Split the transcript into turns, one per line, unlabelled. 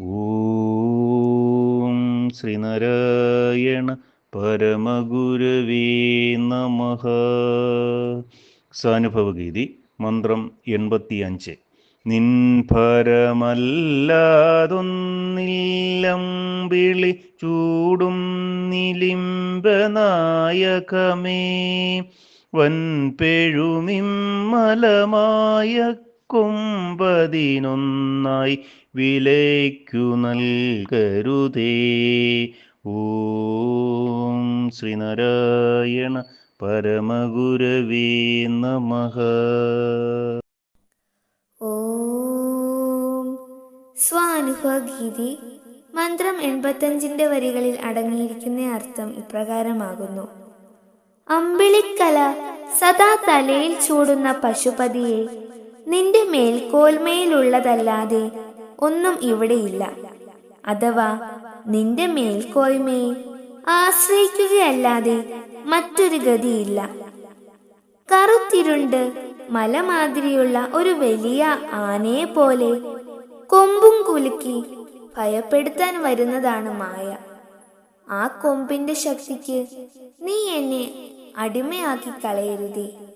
ഓം ശ്രീനാരായണ പരമഗുരവേ നമ. സാനുഭവഗീതി മന്ത്രം എൺപത്തിയഞ്ച്. നിൻ പരമല്ലാതൊന്നില്ലം ചൂടും നിലിംബനായകമേ. വൻപെഴുമിമ്മലമായ കൊമ്പതിനൊന്നായി വിലയ്ക്കു നൽകരുതേ. ഓം ശ്രീനാരായണ പരമഗുരവേ നമ.
ഓം സ്വാനുഭവഗീതി മന്ത്രം എൺപത്തഞ്ചിന്റെ വരികളിൽ അടങ്ങിയിരിക്കുന്ന അർത്ഥം ഇപ്രകാരമാകുന്നു. അമ്പിളിക്കല സദാ തലയിൽ ചൂടുന്ന പശുപതിയെ നിന്റെ മേൽക്കോൽമയിലുള്ളതല്ലാതെ ഒന്നും ഇവിടെയില്ല. അഥവാ നിന്റെ മേൽക്കോയ്മയെ ആശ്രയിക്കുകയല്ലാതെ മറ്റൊരു ഗതിയില്ല. കറുത്തിരുണ്ട് മലമാതിരിയുള്ള ഒരു വലിയ ആനയെ പോലെ കൊമ്പും കുലുക്കി ഭയപ്പെടുത്താൻ വരുന്നതാണ് മായ. ആ കൊമ്പിന്റെ ശക്തിക്ക് നീ എന്നെ അടിമയാക്കി കളയരുതേ.